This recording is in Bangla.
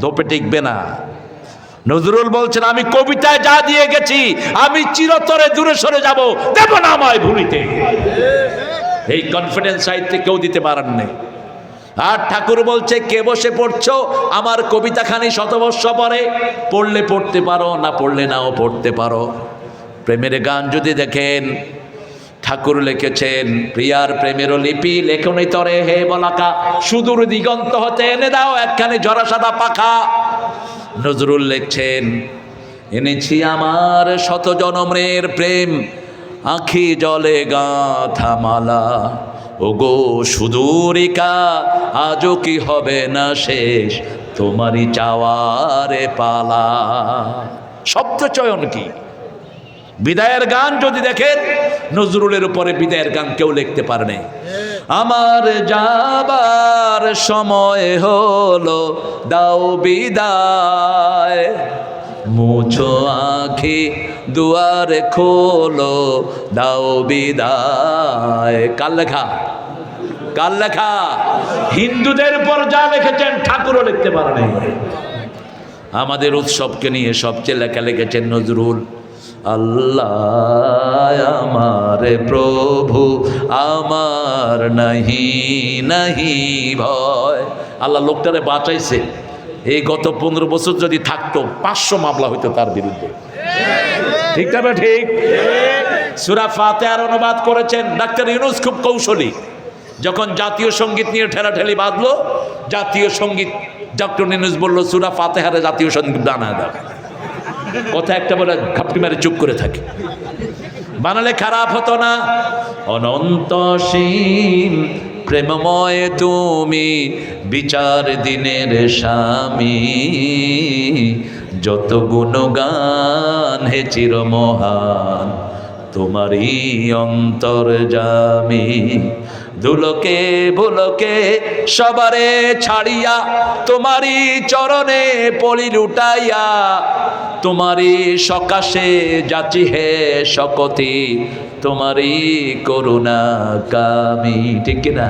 ধোপে টিকবে না। নজরুল বলছেন, আমি কবিতায় যা দিয়ে গেছি, আমি চিরতরে দূরে সরে যাব। দেব না আমায় ভুলিতে। এই কনফিডেন্স সাহিত্যে কেউ দিতে পারেন নেই। আর ঠাকুর বলছে, কে বসে পড়ছো? আমার কবিতাখানি শতবর্ষ পরে। পড়লে পড়তে পারো, না পড়লে নাও পড়তে পারো। প্রেমের গান যদি দেখেন ঠাকুর লিখেছেন, প্রিয়ার প্রেমের লিপি লেখনি তরে হে বলাকা, সুদূর দিগন্ত হতে এনে দাও একখানে জরা সাদা পাখা। নজরুল লিখছেন, এনেছি আমার শত জনমের প্রেম, আখি জলে গাঁথা মালা। ও গো সুদূরিকা, আজও কি হবে না শেষ, তোমারই চাওয়ারে পালা। শব্দ চয়ন কি? বিদায়ের গান যদি দেখেন, নজরুলের উপরে বিদায়ের গান কেউ লিখতে পারে নাই। আমার যাবার সময় হলো, দাও বিদায়। মুছো আখি, দুয়ার খোলো, দাও বিদায়। কাল লেখা? কাল লেখা? হিন্দুদের উপর যা লিখেছেন, ঠাকুরও লিখতে পারে নাই। আমাদের উৎসবকে নিয়ে সবচেয়ে লেখা লিখেছেন নজরুল। আল্লাহ আমার প্রভু, আমার নাহি নাহি ভয়। আল্লাহ লোকটারে বাঁচাইছে। এই গত পনেরো বছর যদি থাকতো, পাঁচশো মামলা হইতো তার বিরুদ্ধে। ঠিক তবে ঠিক? সুরা ফাতেহার অনুবাদ করেছেন ডাক্তার ইউনুস খুব কৌশলী। যখন জাতীয় সংগীত নিয়ে ঠেলাঠেলি বাঁধলো, জাতীয় সংগীত, ডক্টর ইউনুস বলল, সুরা ফাতেহারে জাতীয় সংগীত দানা দাও। কথা একটা বলে খাপটি মেরে চুপ করে থাকে। বানালে খারাপ হতো না। অনন্ত প্রেমময় তুমি, বিচার দিনের স্বামী। যত গুণ গান হে চিরমহান তোমারই অন্তর জামি। ধুলোকে ভুলোকে সবারে ছাড়িয়া তোমারই চরণে পলি লুটাইয়া, তোমারই সকাশে যাচি হে শকতি, তোমারই করুণা কামি। ঠিক কিনা?